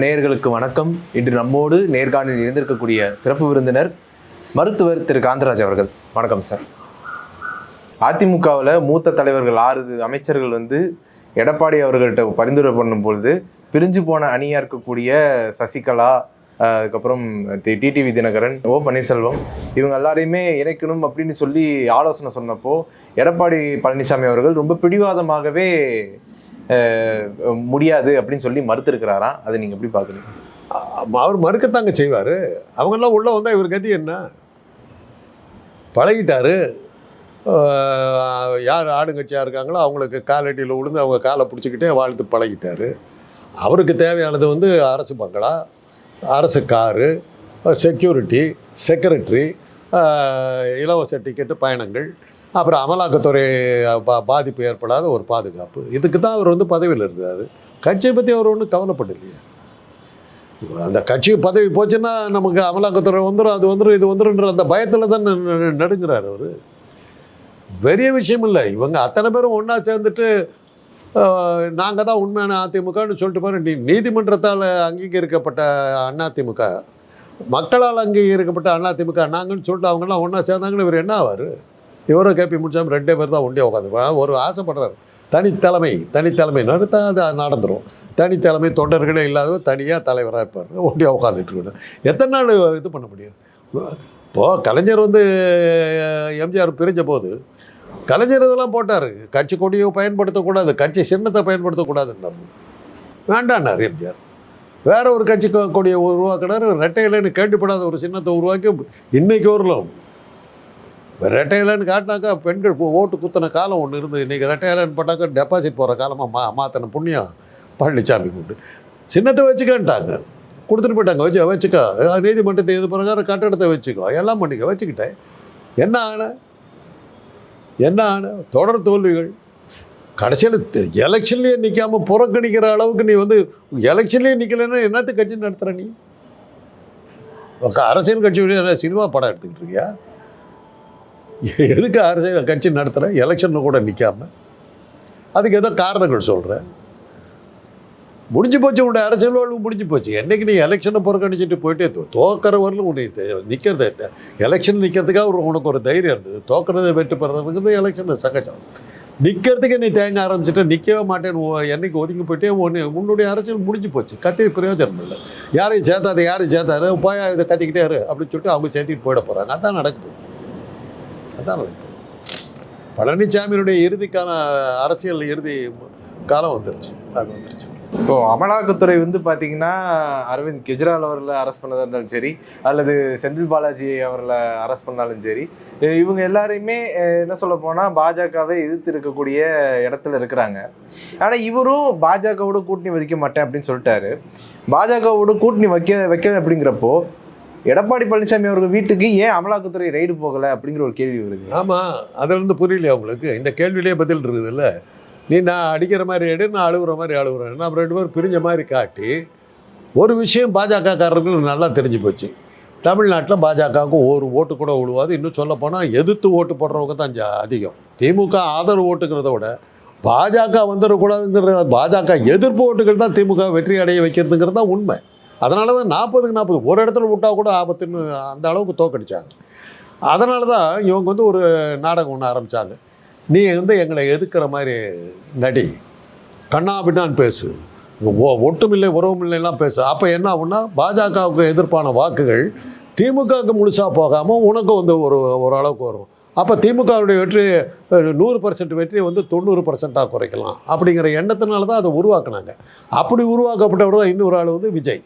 நேர்களுக்கு வணக்கம். இன்று நம்மோடு நேர்காணலில் இருந்திருக்கக்கூடிய சிறப்பு விருந்தினர் மருத்துவர் திரு. காந்தராஜ் அவர்கள். வணக்கம் சார். அதிமுகவில் மூத்த தலைவர்கள் ஆறு அமைச்சர்கள் வந்து எடப்பாடி அவர்கள்ட்ட பரிந்துரை பண்ணும்பொழுது பிரிஞ்சு போன அணியாக இருக்கக்கூடிய சசிகலா அதுக்கப்புறம் தி- டிடிவி தினகரன் ஓ பன்னீர்செல்வம் இவங்க எல்லாரையுமே இணைக்கணும் அப்படின்னு சொல்லி ஆலோசனை சொன்னப்போ எடப்பாடி பழனிசாமி அவர்கள் ரொம்ப பிடிவாதமாகவே முடியாது அப்படின்னு சொல்லி மறுத்துருக்கிறாராம் அதை நீங்கள் எப்படி பார்க்குறீங்க? அவர் மறுக்கத்தாங்க செய்வார். அவங்கெல்லாம் உள்ளே வந்தால் இவர் கதி என்ன? பழகிட்டார். யார் ஆடுங்கட்சியாக இருக்காங்களோ அவங்களுக்கு காலடியில் விழுந்து அவங்க காலை பிடிச்சிக்கிட்டே வாழ்த்து பழகிட்டாரு. அவருக்கு தேவையானது வந்து அரசு பங்களா அரசு காரு செக்யூரிட்டி செக்ரட்டரி இலவச டிக்கெட்டு பயணங்கள் அப்புறம் அமலாக்கத்துறை பா பாதிப்பு ஏற்படாத ஒரு பாதுகாப்பு. இதுக்கு தான் அவர் வந்து பதவியில் இருந்தார். கட்சியை பற்றி அவர் ஒன்றும் கவலைப்படலையே. அந்த கட்சி பதவி போச்சுன்னா நமக்கு அமலாக்கத்துறை வந்துடும் அது வந்துடும் இது வந்துடும்ன்ற அந்த பயத்தில் தான் நடுங்கிறார் அவர். பெரிய விஷயம் இல்லை. இவங்க அத்தனை பேரும் ஒன்றா சேர்ந்துட்டு நாங்கள் தான் உண்மையான அதிமுகன்னு சொல்லிட்டு பாரு நீ நீதிமன்றத்தால் அங்கீகரிக்கப்பட்ட அதிமுக மக்களால் அங்கீகரிக்கப்பட்ட அதிமுக நாங்கன்னு சொல்லிட்டு அவங்கெல்லாம் ஒன்றா சேர்ந்தாங்கன்னு இவர் என்ன ஆவார்? இவரும் கேபி முடிச்சாமல் ரெண்டே பேர் தான் ஒண்டியாக உட்காந்துருப்பாங்க ஒரு ஆசைப்படுறாரு. தனித்தலைமை தனித்தலைமை நடத்தா அது நடந்துடும் தனித்தலைமை தொண்டர்களே இல்லாதவர் தனியாக தலைவராக இருப்பார். ஒண்டியாக உட்காந்துட்டு இருக்கணும் எத்தனை நாள் இது பண்ண முடியும்? இப்போது கலைஞர் வந்து எம்ஜிஆர் பிரிஞ்ச போது கலைஞர் இதெல்லாம் போட்டார். கட்சி கொடியை பயன்படுத்தக்கூடாது கட்சி சின்னத்தை பயன்படுத்தக்கூடாதுன்னார் வேண்டான்னார் எம்ஜிஆர். வேற ஒரு கட்சி கொடியை உருவாக்கினார். ரெட்டை இலைன்னு கேட்டுப்படாத ஒரு சின்னத்தை உருவாக்கி இன்னைக்கு வரலாம் ரெட்டை இலைன்னு காட்டினாக்கா பெண்கள் ஓட்டு குத்தின காலம் ஒன்று இருந்தது. இன்றைக்கி ரெட்டை இலைன்னு போட்டாக்கா டெபாசிட் போகிற காலமாக மா மாற்றின புண்ணியம் பழனிசாமி கொண்டு சின்னத்தை வச்சுக்கன்ட்டாங்க. கொடுத்துட்டு போயிட்டாங்க. வச்சு வச்சுக்கோ. நீதிமன்றத்தை இது பிரகாரம் கட்டடத்தை வச்சுக்கோ. எல்லாம் பண்ணிக்க. வச்சுக்கிட்டேன். என்ன ஆன? என்ன ஆன? தொடர் தோல்விகள். கடைசியில் எலெக்ஷன்லேயே நிற்காமல் புறக்கணிக்கிற அளவுக்கு நீ வந்து எலெக்ஷன்லேயே நிற்கலைன்னா என்னத்து கட்சி நடத்துகிற நீ? அரசியல் கட்சி சினிமா படம் எடுத்துக்கிட்டு இருக்கியா? எதுக்கு அரசியல் கட்சி நடத்துகிறேன் எலெக்ஷனில் கூட நிற்காம அதுக்கு ஏதோ காரணங்கள் சொல்கிறேன் முடிஞ்சு போச்சு உன்னுடைய அரசியல் வாழ்வு முடிஞ்சு போச்சு. என்றைக்கு நீ எலெக்ஷனை புறக்கணிச்சிட்டு போயிட்டே தோக்கிறவரில் வரலும் உன்னை நிற்கிறது எலெக்ஷன் நிற்கிறதுக்காக ஒரு உனக்கு ஒரு தைரியம் இருந்தது. தோக்கிறத வெற்றி பெறதுங்கிறது எலெக்ஷனில் சகஜம். நிற்கிறதுக்கு நீ தேங்க ஆரம்பிச்சுட்டு நிற்கவே மாட்டேன்னு என்னைக்கு ஒதுங்கி போயிட்டே உன்னை உன்னுடைய அரசியல் முடிஞ்சு போச்சு. கத்தி பிரயோஜனம் இல்லை. யாரையும் சேர்த்தாது யாரையும் சேர்த்தாரு போய் இதை கத்திக்கிட்டே இரு அப்படின்னு சொல்லிட்டு அவங்க சேர்த்துட்டு போயிட போகிறாங்க அதான் நடக்குது. அதான் நடக்குது பழனிசாமியினுடைய இறுதிக்கான அரசியல் இறுதி காலம் வந்துருச்சு. அது வந்துருச்சு. இப்போ அமலாக்கத்துறை வந்து பார்த்தீங்கன்னா அரவிந்த் கெஜ்ரிவால் அவர்களை அரெஸ்ட் பண்ணதா இருந்தாலும் சரி அல்லது செந்தில் பாலாஜி அவர்களை அரெஸ்ட் பண்ணாலும் சரி இவங்க எல்லாரையுமே என்ன சொல்ல போனால் பாஜகவை எதிர்த்து இருக்கக்கூடிய இடத்துல இருக்கிறாங்க. ஆனால் இவரும் பாஜகவோட கூட்டணி வைக்க மாட்டேன் அப்படின்னு சொல்லிட்டாரு. பாஜகவோட கூட்டணி வைக்க வைக்க அப்படிங்கிறப்போ எடப்பாடி பழனிசாமி அவர்கள் வீட்டுக்கு ஏன் அமலாக்கத்துறை ரைடு போகலை அப்படிங்கிற ஒரு கேள்வி வருது. ஆமாம் அதிலிருந்து புரியலையா உங்களுக்கு? இந்த கேள்வியிலே பதில் இருக்குதுல்ல நீ நான் அடிக்கிற மாதிரி எடு நான் அழுகுற மாதிரி அழுகுறேன் நம்ம ரெண்டு பேரும் பிரிஞ்ச மாதிரி காட்டி ஒரு விஷயம் பாஜகக்காரர்களுக்கு நல்லா தெரிஞ்சு போச்சு. தமிழ்நாட்டில் பாஜகவுக்கு ஒரு ஓட்டு கூட விழுவாது இன்னும் சொல்லப்போனால் எதிர்த்து ஓட்டு போடுறவங்க தான் அதிகம். திமுக ஆதரவு ஓட்டுங்கிறத விட பாஜக வந்துடக்கூடாதுங்கிற பாஜக எதிர்ப்பு ஓட்டுகள் தான் திமுக வெற்றி அடைய வைக்கிறதுங்கிறது தான் உண்மை. அதனால தான் நாற்பதுக்கு நாற்பது ஒரு இடத்துல விட்டால் கூட ஆபத்துன்னு அந்த அளவுக்கு தோக்கடிச்சாங்க. அதனால தான் இவங்க வந்து ஒரு நாடகம் ஒன்று ஆரம்பித்தாங்க நீ வந்து எங்களை எதுக்குற மாதிரி நடி. கண்ணா பின்னான்னு பேசு. ஒ- ஒட்டுமில்லை உறவுமில்லைலாம் பேசு. அப்போ என்ன ஆகுன்னா பாஜகவுக்கு எதிர்ப்பான வாக்குகள் திமுகவுக்கு முழுசாக போகாமல் உனக்கும் வந்து ஒரு ஓரளவுக்கு வரும். அப்போ திமுகவுடைய வெற்றி நூறு பர்சன்ட் வெற்றியை வந்து தொண்ணூறு பர்சன்ட்டாக குறைக்கலாம். அப்படிங்கிற எண்ணத்தினால தான் அதை உருவாக்குனாங்க. அப்படி உருவாக்கப்பட்டவர் தான் இன்னொரு ஆள் வந்து விஜய்.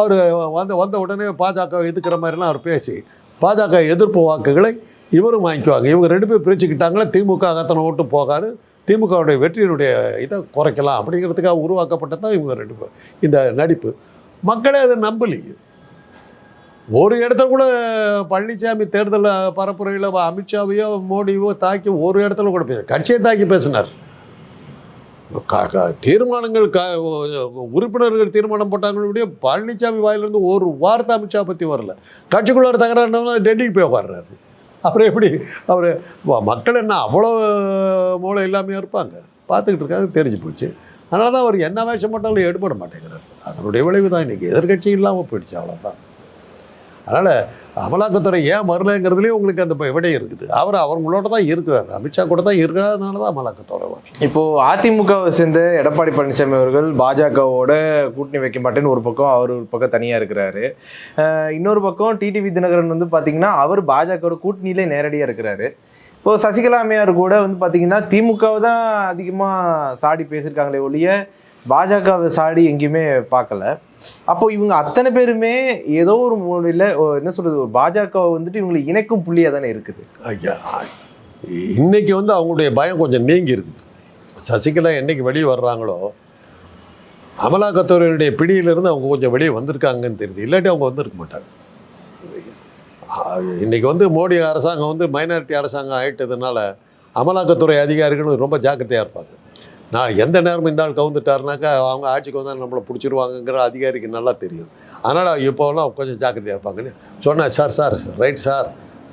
அவர் வந்த வந்த உடனே பாஜக எதிர்க்கிற மாதிரிலாம் அவர் பேசி பாஜக எதிர்ப்பு வாக்குகளை இவரும் வாங்கிக்குவாங்க. இவங்க ரெண்டு பேர் பிரிச்சுக்கிட்டாங்களே திமுக அத்தனை ஓட்டு போகாது. திமுகவுடைய வெற்றியினுடைய இதை குறைக்கலாம் அப்படிங்கிறதுக்காக உருவாக்கப்பட்டது தான் இவங்க ரெண்டு பேர் இந்த நடிப்பு. மக்களே அதை நம்பலையே ஒரு இடத்துல கூட பழனிசாமி தேர்தல் பரப்புரையில் அமித்ஷாவையோ மோடியோ தாக்கி ஒரு இடத்துல கூட பேச கட்சியை தாக்கி பேசினார். தீர்மானங்கள் க உறுப்பினர்கள் தீர்மானம் போட்டாங்களுடைய பழனிசாமி வாயிலிருந்து ஒரு வார்த்தை அமித்ஷா பற்றி வரல. கட்சிக்குள்ளார தகராறுனா டெல்லிக்கு போய் வர்றாரு அப்புறம் எப்படி? அவர் மக்கள் என்ன அவ்வளோ மூளை இல்லாமல் இருப்பாங்க? பார்த்துக்கிட்டு இருக்காங்க தெரிஞ்சு போச்சு. அதனால தான் அவர் என்ன வேஷம் போட்டாலும் எடுபட மாட்டேங்கிறார். அதனுடைய விளைவு தான் இன்றைக்கி எதிர்கட்சி இல்லாமல் போயிடுச்சு அவ்வளோதான் அதனால் அமலாக்கத்துறை ஏன் வரலங்கிறதுலேயே உங்களுக்கு அந்த விடை இருக்குது. அவர் அவங்களோட தான் இருக்கிறார். அமித்ஷா கூட தான் இருக்கிறார் தான் அமலாக்கத்துறை வரும். அதிமுகவை சேர்ந்த எடப்பாடி பழனிசாமி அவர்கள் பாஜகவோட கூட்டணி வைக்க மாட்டேன்னு ஒரு பக்கம் அவர் ஒரு பக்கம் தனியாக இருக்கிறாரு. இன்னொரு பக்கம் டிடிவி தினகரன் வந்து பார்த்தீங்கன்னா அவர் பாஜகவோட கூட்டணியிலே நேரடியாக இருக்கிறாரு. இப்போது சசிகலா அம்மையார் கூட வந்து பார்த்தீங்கன்னா திமுகவை தான் அதிகமாக சாடி பேசியிருக்காங்களே ஒழிய பாஜகவை சாடி எங்கேயுமே பார்க்கல. அப்போ இவங்க அத்தனை பேருமே ஏதோ ஒரு முறையில் என்ன சொல்றது பாஜக பாஜகவை வந்துட்டு இவங்களை இணைக்கும் புள்ளியாக தானே இருக்குது. ஐயா இன்னைக்கு வந்து அவங்களுடைய பயம் கொஞ்சம் நீங்கி இருக்குது. சசிகலா என்னைக்கு வெளியே வர்றாங்களோ அமலாக்கத்துறையினுடைய பிடியிலிருந்து அவங்க கொஞ்சம் வெளியே வந்திருக்காங்கன்னு தெரியுது. இல்லாட்டி அவங்க வந்திருக்க மாட்டாங்க. இன்றைக்கி இன்னைக்கு வந்து மோடி அரசாங்கம் வந்து மைனாரிட்டி அரசாங்கம் ஆயிட்டதுனால அமலாக்கத்துறை அதிகாரிகளும் ரொம்ப ஜாக்கிரதையாக இருப்பாங்க. நான் எந்த நேரமும் இந்த ஆள் கவுந்துட்டாருனாக்கா அவங்க ஆட்சிக்கு வந்தால் நம்மளை பிடிச்சிருவாங்கங்கிற அதிகாரிக்கு நல்லா தெரியும். அதனால் இப்போலாம் கொஞ்சம் ஜாக்கிரதையாக இருப்பாங்கன்னு சொன்னேன் சார் சார் ரைட் சார்.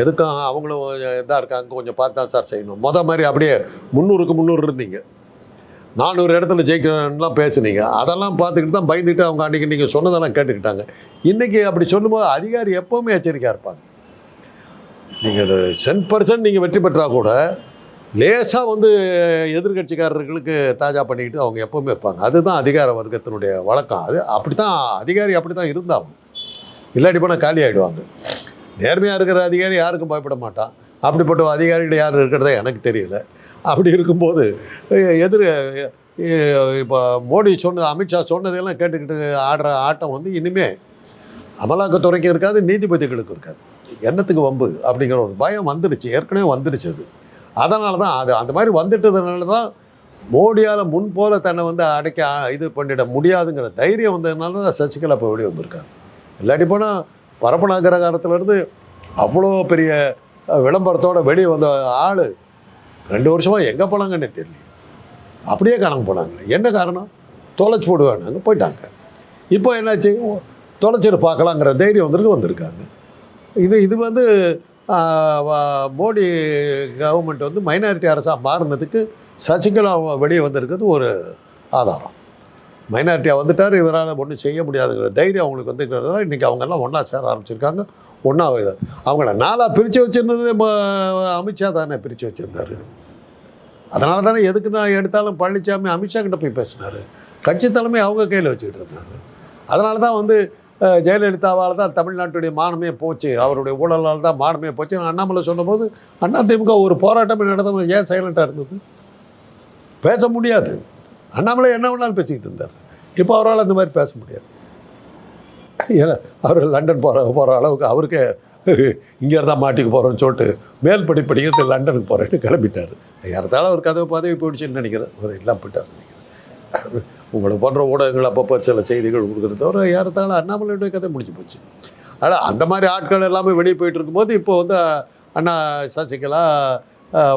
எதுக்கும் அவங்களும் இதாக இருக்காங்க கொஞ்சம் பார்த்து தான் சார் செய்யணும். மொதல் மாதிரி அப்படியே முந்நூறுக்கு முந்நூறு இருந்தீங்க. நானூறு இடத்துல ஜெயிக்கணும்லாம் பேசுனீங்க. அதெல்லாம் பார்த்துக்கிட்டு தான் பயந்துட்டு அவங்க அன்றைக்கி நீங்கள் சொன்னதெல்லாம் கேட்டுக்கிட்டாங்க. இன்றைக்கி அப்படி சொல்லும்போது அதிகாரி எப்போவுமே எச்சரிக்கையாக இருப்பாங்க. நீங்கள் சென் பர்சன்ட் நீங்கள் வெற்றி பெற்றால் கூட லேசாக வந்து எதிர்கட்சிக்காரர்களுக்கு தாஜா பண்ணிக்கிட்டு அவங்க எப்போவுமே இருப்பாங்க. அதுதான் அதிகார வர்க்கத்தினுடைய வழக்கம். அது அப்படி தான் அதிகாரி அப்படி தான் இருந்தாகும் இல்லாட்டி போனால் காலி ஆகிடுவாங்க நேர்மையாக இருக்கிற அதிகாரி யாருக்கும் பயப்பட மாட்டான். அப்படிப்பட்ட அதிகாரிகள் யார் இருக்கிறதா எனக்கு தெரியல. அப்படி இருக்கும்போது எதிர் இப்போ மோடி சொன்ன அமித்ஷா சொன்னதெல்லாம் கேட்டுக்கிட்டு ஆடுற ஆட்டம் வந்து இனிமே அமலாக்கத்துறைக்கு இருக்காது நீதிபதிகளுக்கும் இருக்காது. என்னத்துக்கு வம்பு? அப்படிங்கிற ஒரு பயம் வந்துடுச்சு ஏற்கனவே வந்துடுச்சு அது. அதனால தான் அது அந்த மாதிரி வந்துட்டதுனால தான் மோடியால் முன் போல தன்னை வந்து அடைக்க இது பண்ணிட முடியாதுங்கிற தைரியம் வந்ததுனால தான் சசிகலா இப்போ வெளியே வந்திருக்காங்க இல்லாட்டி போனால் பரப்பனாகிற காலத்துலேருந்து அவ்வளோ பெரிய விளம்பரத்தோடு விளம்பரத்தோட வெளியே வந்த ஆள் ரெண்டு வருஷமாக எங்கே போனாங்கன்னே தெரியல. அப்படியே கணக்கு போனாங்க என்ன காரணம்? தொலைச்சி போடுவானாங்க போயிட்டாங்க. இப்போ என்னாச்சு? தொலைச்சிட்டு பார்க்கலாங்கிற தைரியம் வந்திருக்கு வந்திருக்காங்க. இது இது வந்து மோடி கவர்மெண்ட் வந்து மைனாரிட்டி அரசாக மாறினதுக்கு சசிகலா வெளியே வந்திருக்கிறது ஒரு ஆதாரம். மைனாரிட்டியாக வந்துட்டார் இவரால் ஒன்றும் செய்ய முடியாதுங்கிற தைரியம் அவங்களுக்கு வந்துருக்கிறதுனால இன்றைக்கி அவங்கெல்லாம் ஒன்றா சேர ஆரம்பிச்சிருக்காங்க ஒன்றா அவங்கள நாளாக பிரித்து வச்சிருந்தது அமித்ஷா தானே பிரித்து வச்சுருந்தாரு. அதனால தானே எதுக்கு நான் எடுத்தாலும் பழனிசாமி அமித்ஷா கிட்ட போய் பேசினார். கட்சி தலைமை அவங்க கையில் வச்சுக்கிட்டு இருந்தாங்க. அதனால தான் வந்து ஜெயலலிதாவால் தான் தமிழ்நாட்டுடைய மானமே போச்சு. அவருடைய ஊழலால் தான் மானமே போச்சு. அண்ணாமலை சொன்னபோது அண்ணா திமுக ஒரு போராட்டமே நடந்தவங்க ஏன் சைலண்ட்டாக இருந்தது? பேச முடியாது. அண்ணாமலை என்ன வேணாலும் பேசிக்கிட்டு இருந்தார். இப்போ அவரால் அந்த மாதிரி பேச முடியாது. ஏன்னா அவர் லண்டன் போகிற போகிற அளவுக்கு அவருக்கே இங்கே இருந்தால் மாட்டிக்க போகிறோன்னு சொல்லிட்டு மேல் படிப்படிக்கிறது லண்டனுக்கு போகிறேன்னு கிளம்பிட்டார். யார்த்தாலும் அவர் கதவு பதவி போயிடுச்சுன்னு நினைக்கிறேன். அவர் எல்லாம் போயிட்டார் நினைக்கிறேன். உங்களை போன்ற ஊடகங்கள் அப்பப்போ சில செய்திகள் கொடுக்குறது தவிர யார்த்தாலும் அண்ணாமலையுடைய கதை முடிஞ்சு போச்சு. ஆனால் அந்த மாதிரி ஆட்கள் எல்லாமே வெளியே போயிட்டு இருக்கும்போது இப்போ வந்து அண்ணா சசிகலா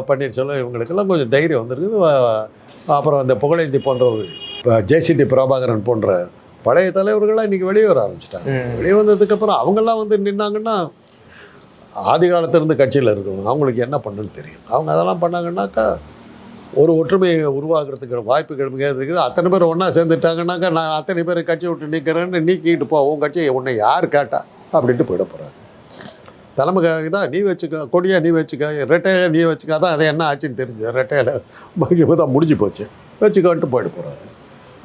பன்னீர்செல்வம் இவங்களுக்கெல்லாம் கொஞ்சம் தைரியம் வந்திருக்குது. அப்புறம் அந்த புகழேந்தி போன்றவர்கள் ஜேசிடி பிரபாகரன் போன்ற பழைய தலைவர்கள்லாம் இன்றைக்கி வெளியே வர ஆரம்பிச்சிட்டாங்க. வெளியே வந்ததுக்கப்புறம் அவங்கெல்லாம் வந்து நின்னாங்கன்னா ஆதி காலத்திலிருந்து கட்சியில் இருக்கணும் அவங்களுக்கு என்ன பண்ணுன்னு தெரியும். அவங்க அதெல்லாம் பண்ணாங்கன்னாக்கா ஒரு ஒற்றுமையை உருவாக்குறதுக்கு வாய்ப்புகள் மிக இருக்குது. அத்தனை பேர் ஒன்றா சேர்ந்துட்டாங்கன்னாக்கா நான் அத்தனை பேர் கட்சியை விட்டு நிற்கிறேன்னு நீக்கிட்டு போ உன் கட்சியை உன்னை யார் கேட்டா? அப்படின்ட்டு போயிட போகிறாங்க தலைமைக்காக தான் நீ வச்சுக்க கொடியா நீ வச்சுக்க ரெட்டையில நீ வச்சுக்க அதான் அது என்ன ஆச்சுன்னு தெரிஞ்சு ரெட்டையில இப்போ தான் முடிஞ்சு போச்சு. வச்சுக்கோன்ட்டு போயிட போகிறாரு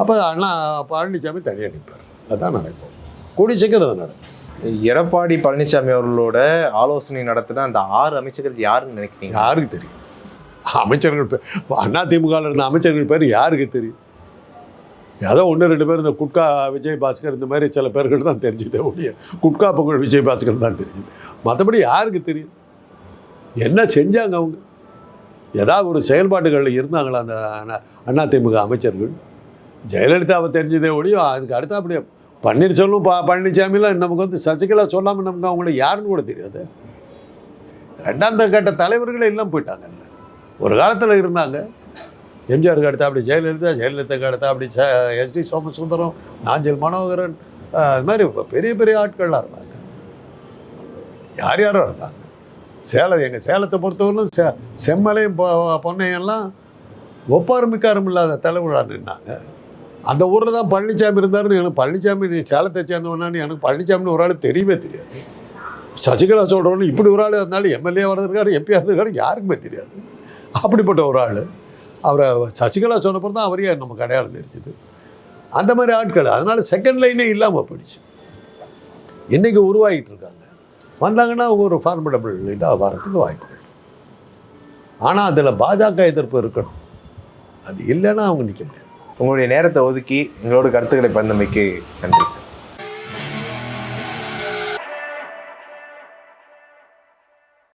அப்போ அண்ணா பழனிசாமி தனியாக நிற்பார் அதுதான் நடக்கும். கூடி சீக்கிரம் அது நடக்கும். எடப்பாடி பழனிசாமி அவர்களோட ஆலோசனை நடத்தின அந்த ஆறு அமைச்சர்கள் யாருன்னு நினைக்கிறீங்க? யாருக்கு தெரியும்? அமைச்சர்கள் பேர் அண்ணா திமுகவில் இருந்த அமைச்சர்கள் பேர் யாருக்கு தெரியும்? ஏதோ ஒன்று ரெண்டு பேர் இந்த குட்கா விஜய் பாஸ்கர் இந்த மாதிரி சில பேர்கள் தான் தெரிஞ்சுதே ஒழிய குட்கா பொங்கல் விஜய் பாஸ்கர் தான் தெரியும். மற்றபடி யாருக்கு தெரியும்? என்ன செஞ்சாங்க அவங்க? ஏதாவது ஒரு செயல்பாடுகளில் இருந்தாங்களா அந்த அண்ணா- அண்ணா திமுக அமைச்சர்கள்? ஜெயலலிதாவை தெரிஞ்சதே ஒழியும் அதுக்கு அடுத்த அப்படியே பன்னீர்செல்வம் ப பழனிசாமிலாம் நமக்கு வந்து சசிகலா சொல்லாமல் நமக்கு அவங்கள யாருன்னு கூட தெரியாது. ரெண்டாம் கட்ட தலைவர்களே எல்லாம் போயிட்டாங்க. ஒரு காலத்தில் இருந்தாங்க. எம்ஜிஆருக்கு அடுத்த அப்படி ஜெயலலிதா ஜெயலலிதாக்கு அடுத்த அப்படி ச எஸ்டி சோமசுந்தரம் நாஞ்சல் மனோகரன் அது மாதிரி பெரிய பெரிய ஆட்கள்லாம் இருந்தாங்க. யார் யாரோ இருந்தாங்க. சேலம் எங்கள் சேலத்தை பொறுத்தவரையிலும் செ செம்மலையும் பொன்னையெல்லாம் ஒப்பாரும் மிக்காரும் இல்லாத தலைவராக நின்னாங்க. அந்த ஊரில் தான் பழனிசாமி இருந்தாருன்னு எனக்கு பழனிசாமி நீ சேலத்தை சேர்ந்தவனான்னு எனக்கு பழனிசாமின்னு ஒரு ஆள் தெரியவே தெரியாது. சசிகலா சொல்கிறவனு இப்படி ஒரு ஆள் இருந்தாலும் எம்எல்ஏ வர்றதுக்காரு எம்பியாக இருந்திருக்காரு யாருக்குமே தெரியாது. அப்படிப்பட்ட ஒரு ஆள். அவரை சசிகலா சொன்னப்பறம் தான் அவரையே நமக்கு அடையாளம் தெரிஞ்சுது. அந்த மாதிரி ஆட்கள் அதனால் செகண்ட் லைனே இல்லாமல் போயிடுச்சு. இன்றைக்கி உருவாகிட்டு இருக்காங்க. வந்தாங்கன்னா அவங்க ஒரு ஃபார்மடபிள் இதாக வரத்துக்கு வாய்ப்புகள். ஆனால் அதில் பாஜக எதிர்ப்பு இருக்கணும். அது இல்லைன்னா அவங்க நிற்க முடியாது. உங்களுடைய நேரத்தை ஒதுக்கி எங்களோட கருத்துக்களை பந்தமைக்கு நன்றி சார்.